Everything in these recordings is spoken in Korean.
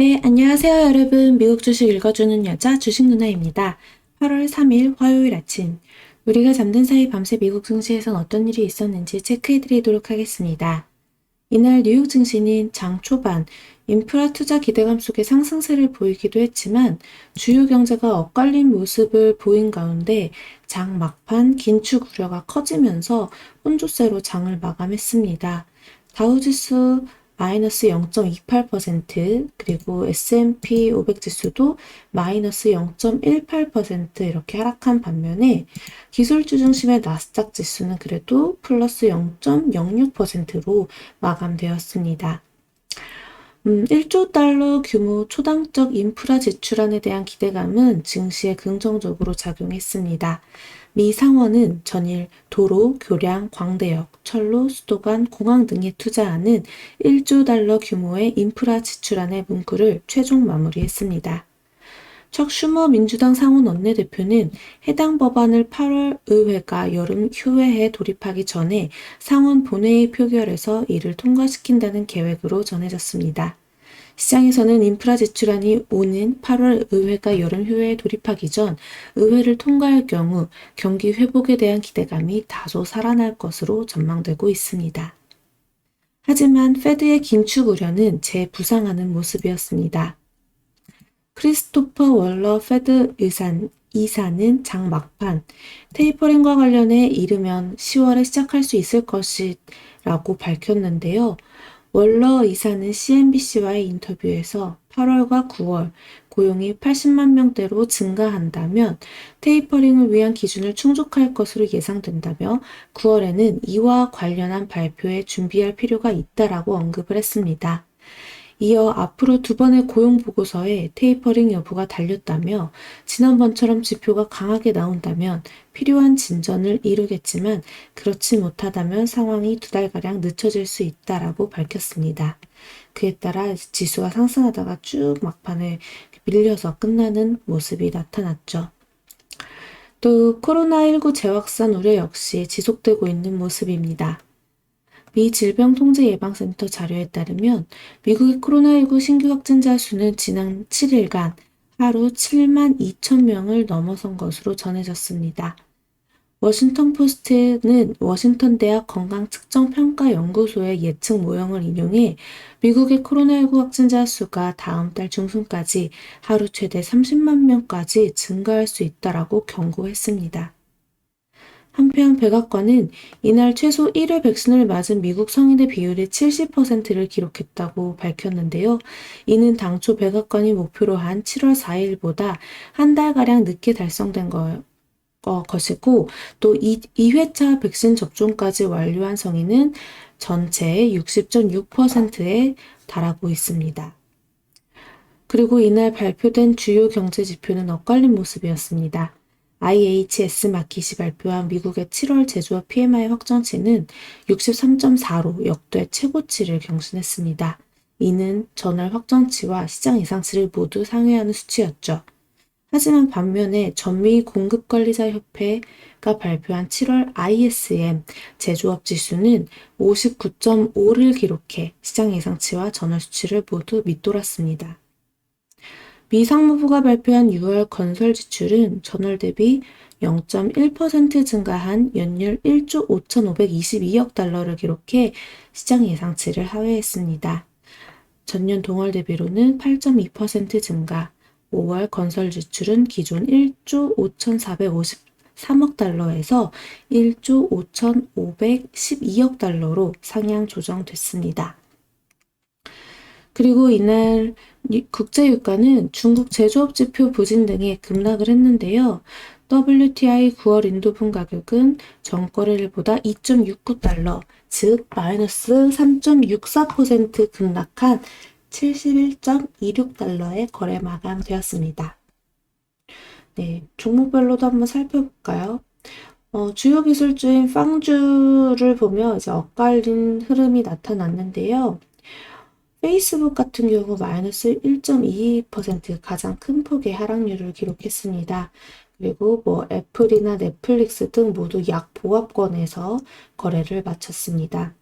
네, 안녕하세요, 여러분. 미국 주식 읽어주는 여자 주식 누나입니다. 8월 3일 화요일 아침. 우리가 잠든 사이 밤새 미국 증시에선 어떤 일이 있었는지 체크해 드리도록 하겠습니다. 이날 뉴욕 증시는 장 초반 인프라 투자 기대감 속에 상승세를 보이기도 했지만 주요 경제가 엇갈린 모습을 보인 가운데 장 막판 긴축 우려가 커지면서 혼조세로 장을 마감했습니다. 다우지수 마이너스 0.28% 그리고 S&P 500 지수도 마이너스 0.18% 이렇게 하락한 반면에 기술주 중심의 나스닥 지수는 그래도 플러스 0.06%로 마감되었습니다. 음, 1조 달러 규모 초당적 인프라 지출안에 대한 기대감은 증시에 긍정적으로 작용했습니다. 미 상원은 전일 도로, 교량, 광대역, 철로, 수도관, 공항 등에 투자하는 1조 달러 규모의 인프라 지출안의 문구를 최종 마무리했습니다. 척 슈머 민주당 상원 원내대표는 해당 법안을 8월 의회가 여름 휴회에 돌입하기 전에 상원 본회의 표결에서 이를 통과시킨다는 계획으로 전해졌습니다. 시장에서는 인프라 지출안이 오는 8월 의회가 여름 휴회에 돌입하기 전 의회를 통과할 경우 경기 회복에 대한 기대감이 다소 살아날 것으로 전망되고 있습니다. 하지만 페드의 긴축 우려는 재부상하는 모습이었습니다. 크리스토퍼 월러 페드 의산, 이사는 장 막판 테이퍼링과 관련해 이르면 10월에 시작할 수 있을 것이라고 밝혔는데요. 월러 이사는 CNBC와의 인터뷰에서 8월과 9월 고용이 80만 명대로 증가한다면 테이퍼링을 위한 기준을 충족할 것으로 예상된다며 9월에는 이와 관련한 발표에 준비할 필요가 있다라고 언급을 했습니다. 이어 앞으로 두 번의 고용 보고서에 테이퍼링 여부가 달렸다며 지난번처럼 지표가 강하게 나온다면 필요한 진전을 이루겠지만 그렇지 못하다면 상황이 두 달가량 늦춰질 수 있다라고 밝혔습니다. 그에 따라 지수가 상승하다가 쭉 막판에 밀려서 끝나는 모습이 나타났죠. 또 코로나19 재확산 우려 역시 지속되고 있는 모습입니다. 미 질병통제예방센터 자료에 따르면 미국의 코로나19 신규 확진자 수는 지난 7일간 하루 7만 2천 명을 넘어선 것으로 전해졌습니다. 워싱턴 포스트는 워싱턴 대학 건강측정평가연구소의 예측 모형을 인용해 미국의 코로나19 확진자 수가 다음 달 중순까지 하루 최대 30만 명까지 증가할 수 있다라고 경고했습니다. 한편 백악관은 이날 최소 1회 백신을 맞은 미국 성인의 비율이 70%를 기록했다고 밝혔는데요. 이는 당초 백악관이 목표로 한 7월 4일보다 한 달가량 늦게 달성된 거, 어, 것이고 또 2, 2회차 백신 접종까지 완료한 성인은 전체의 60.6%에 달하고 있습니다. 그리고 이날 발표된 주요 경제 지표는 엇갈린 모습이었습니다. IHS 마켓이 발표한 미국의 7월 제조업 PMI 확정치는 63.4로 역대 최고치를 경신했습니다. 이는 전월 확정치와 시장 예상치를 모두 상회하는 수치였죠. 하지만 반면에 전미 공급관리자협회가 발표한 7월 ISM 제조업 지수는 59.5를 기록해 시장 예상치와 전월 수치를 모두 밑돌았습니다. 미 상무부가 발표한 6월 건설 지출은 전월 대비 0.1% 증가한 연율 1조 5,522억 달러를 기록해 시장 예상치를 하회했습니다. 전년 동월 대비로는 8.2% 증가, 5월 건설 지출은 기존 1조 5,453억 달러에서 1조 5,512억 달러로 상향 조정됐습니다. 그리고 이날 국제유가는 중국 제조업 지표 부진 등에 급락을 했는데요. WTI 9월 인도분 가격은 전거래일보다 2.69달러, 즉 마이너스 3.64% 급락한 71.26달러에 거래 마감되었습니다. 네, 종목별로도 한번 살펴볼까요? 어, 주요 기술주인 빵주를 보면 이제 엇갈린 흐름이 나타났는데요. 페이스북 같은 경우 마이너스 1.22% 가장 큰 폭의 하락률을 기록했습니다. 그리고 뭐 애플이나 넷플릭스 등 모두 약 보합권에서 거래를 마쳤습니다.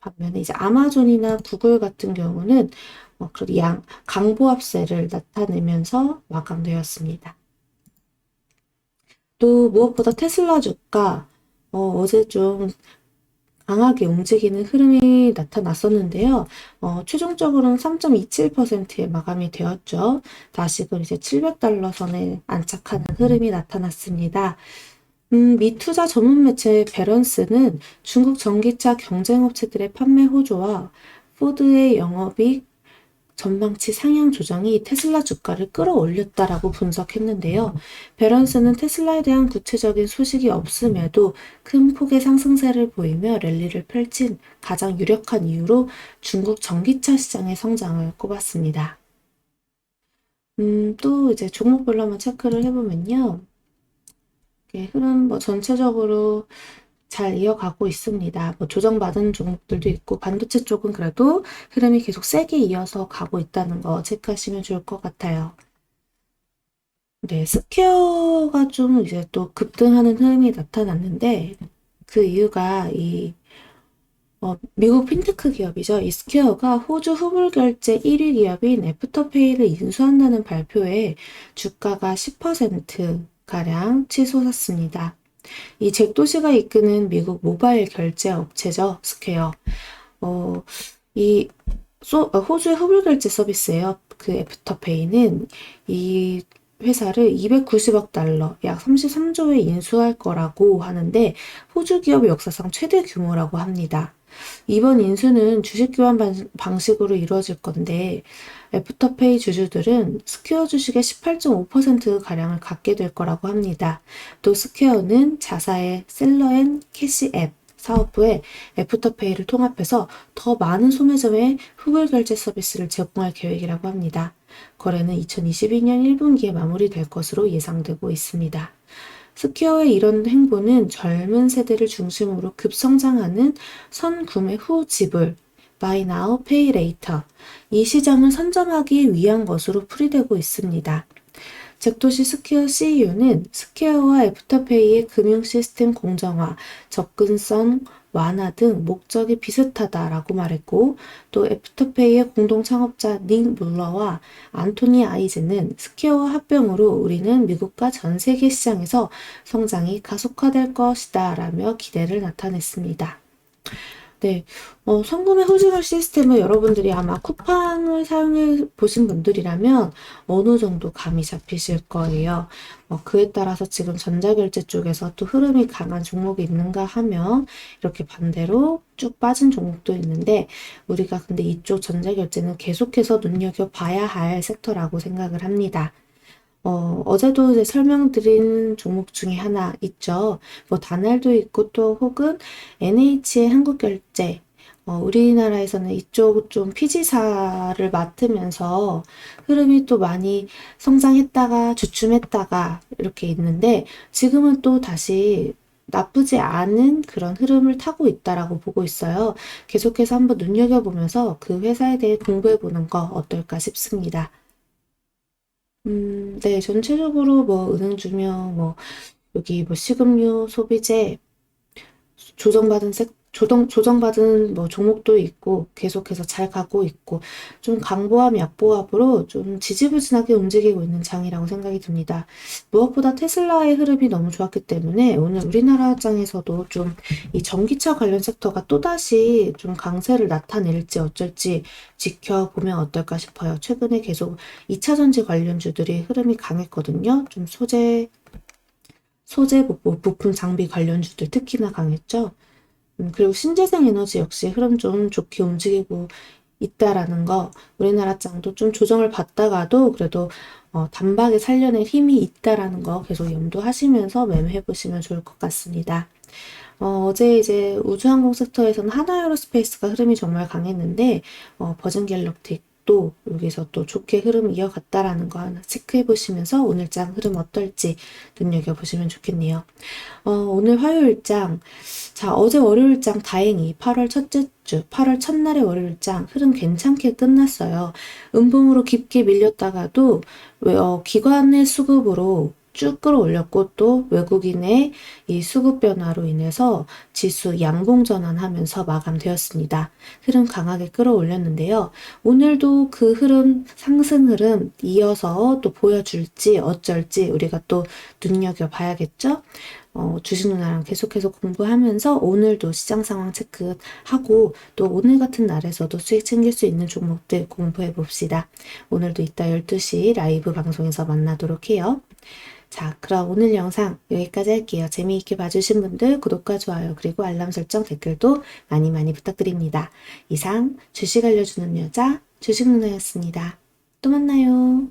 반면에 이제 아마존이나 구글 같은 경우는 어, 그리고 양, 강보합세를 나타내면서 마감되었습니다. 또 무엇보다 테슬라 주가 어, 어제 좀 강하게 움직이는 흐름이 나타났었는데요. 어, 최종적으로는 3.27%에 마감이 되었죠. 다시금 이제 700달러 선에 안착하는 흐름이 나타났습니다. 음, 미투자 전문 매체 베런스는 중국 전기차 경쟁업체들의 판매 호조와 포드의 영업이익 전망치 상향 조정이 테슬라 주가를 끌어올렸다라고 분석했는데요. 베런스는 테슬라에 대한 구체적인 소식이 없음에도 큰 폭의 상승세를 보이며 랠리를 펼친 가장 유력한 이유로 중국 전기차 시장의 성장을 꼽았습니다. 음, 또 이제 종목별로 한번 체크를 해보면요. 이렇게 흐름 뭐 전체적으로 잘 이어가고 있습니다. 뭐 조정받은 종목들도 있고 반도체 쪽은 그래도 흐름이 계속 세게 이어서 가고 있다는 거 체크하시면 좋을 것 같아요. 네, 스퀘어가 좀 이제 또 급등하는 흐름이 나타났는데 그 이유가 이 어, 미국 핀테크 기업이죠. 이 스퀘어가 호주 후불 결제 1위 기업인 애프터페이를 인수한다는 발표에 주가가 10%가량 치솟았습니다. 이 잭도시가 이끄는 미국 모바일 결제 업체죠. 스퀘어. 어, 이 소, 어, 호주의 후불 결제 서비스예요. 그 애프터페이는 이 회사를 290억 달러, 약 33조에 인수할 거라고 하는데 호주 기업 역사상 최대 규모라고 합니다. 이번 인수는 주식 교환 방식으로 이루어질 건데 애프터페이 주주들은 스퀘어 주식의 18.5%가량을 갖게 될 거라고 합니다. 또 스퀘어는 자사의 셀러앤 캐시 앱 사업 부에 애프터페이를 통합해서 더 많은 소매점에 후불 결제 서비스를 제공할 계획이라고 합니다. 거래는 2022년 1분기에 마무리될 것으로 예상되고 있습니다. 스퀘어의 이런 행보는 젊은 세대를 중심으로 급성장하는 선구매 후 지불, buy now, pay later 이 시장을 선점하기 위한 것으로 풀이되고 있습니다. 잭도시 스퀘어 CEO는 스퀘어와 애프터페이의 금융 시스템 공정화, 접근성 완화 등 목적이 비슷하다라고 말했고 또 애프터페이의 공동 창업자 닉 물러와 안토니 아이즈는 스퀘어와 합병으로 우리는 미국과 전 세계 시장에서 성장이 가속화될 것이다 라며 기대를 나타냈습니다. 네, 어, 성금의 후지불 시스템을 여러분들이 아마 쿠팡을 사용해 보신 분들이라면 어느 정도 감이 잡히실 거예요. 어, 그에 따라서 지금 전자결제 쪽에서 또 흐름이 강한 종목이 있는가 하면 이렇게 반대로 쭉 빠진 종목도 있는데 우리가 근데 이쪽 전자결제는 계속해서 눈여겨봐야 할 섹터라고 생각을 합니다. 어, 어제도 이제 설명드린 종목 중에 하나 있죠. 뭐 다날도 있고 또 혹은 NH의 한국결제. 어, 우리나라에서는 이쪽 좀 피지사를 맡으면서 흐름이 또 많이 성장했다가 주춤했다가 이렇게 있는데 지금은 또 다시 나쁘지 않은 그런 흐름을 타고 있다라고 보고 있어요. 계속해서 한번 눈여겨보면서 그 회사에 대해 공부해보는 거 어떨까 싶습니다. 음, 네, 전체적으로 뭐 은행주명, 뭐 여기 뭐 식음료, 소비재, 조정받은 섹, 조정, 조정받은 뭐 종목도 있고 계속해서 잘 가고 있고 좀 강보합, 약보합으로 좀 지지부진하게 움직이고 있는 장이라고 생각이 듭니다. 무엇보다 테슬라의 흐름이 너무 좋았기 때문에 오늘 우리나라 장에서도 좀 이 전기차 관련 섹터가 또다시 좀 강세를 나타낼지 어쩔지 지켜보면 어떨까 싶어요. 최근에 계속 2차 전지 관련주들이 흐름이 강했거든요. 좀 소재 소재 부품 장비 관련주들 특히나 강했죠. 음, 그리고 신재생 에너지 역시 흐름 좀 좋게 움직이고 있다라는 거 우리나라 짱도 좀 조정을 받다가도 그래도 어, 단박에 살려낼 힘이 있다라는 거 계속 염두하시면서 매매해 보시면 좋을 것 같습니다. 어, 어제 이제 우주항공 섹터에서는 하나 에어로스페이스가 흐름이 정말 강했는데 어, 버진 갤럭틱 또 여기서 또 좋게 흐름 이어갔다라는 거 하나 체크해 보시면서 오늘 장 흐름 어떨지 눈여겨 보시면 좋겠네요. 어, 오늘 화요일 장, 자, 어제 월요일 장 다행히 8월 첫째 주, 8월 첫날의 월요일 장 흐름 괜찮게 끝났어요. 음봉으로 깊게 밀렸다가도 어, 기관의 수급으로 쭉 끌어올렸고 또 외국인의 이 수급 변화로 인해서 지수 양봉 전환하면서 마감되었습니다. 흐름 강하게 끌어올렸는데요. 오늘도 그 흐름, 상승 흐름 이어서 또 보여줄지 어쩔지 우리가 또 눈여겨 봐야겠죠? 어, 주식 누나랑 계속해서 공부하면서 오늘도 시장 상황 체크하고 또 오늘 같은 날에서도 수익 챙길 수 있는 종목들 공부해 봅시다. 오늘도 이따 12시 라이브 방송에서 만나도록 해요. 자, 그럼 오늘 영상 여기까지 할게요. 재미있게 봐주신 분들 구독과 좋아요 그리고 알람 설정 댓글도 많이 많이 부탁드립니다. 이상 주식 알려주는 여자 주식 누나였습니다. 또 만나요.